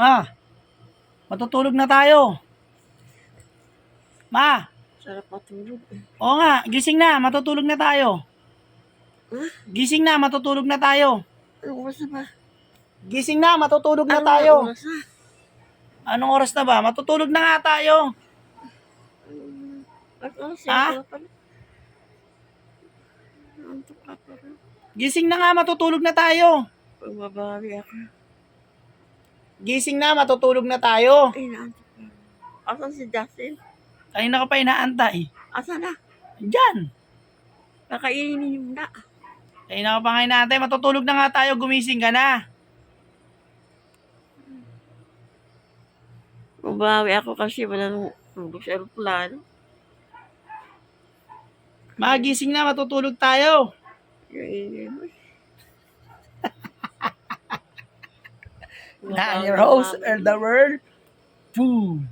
Ma, matutulog na tayo. Ma, Sarap matulog oo nga, gising na, matutulog na tayo. Huh? Gising na, matutulog na tayo. Anong oras na ba? Gising na, matutulog na Anong tayo. oras na? Anong oras na ba? Matutulog na nga tayo. Anong oras Ha? Gising na nga, matutulog na tayo. Pagbabawi ako. Gising na, matutulog na tayo. Ay, naantok ka. Asan si Justin? Kanina ka pa inaantay. Asan na? Diyan. Kakainin yung na. Kanina ka pa nga inaantay. Matutulog na nga tayo, gumising ka na. Babawi ako kasi wala nang tulog sa aeroplano. Magising na, matutulog tayo. Kainin mo. Nine Rose of the world. Boom.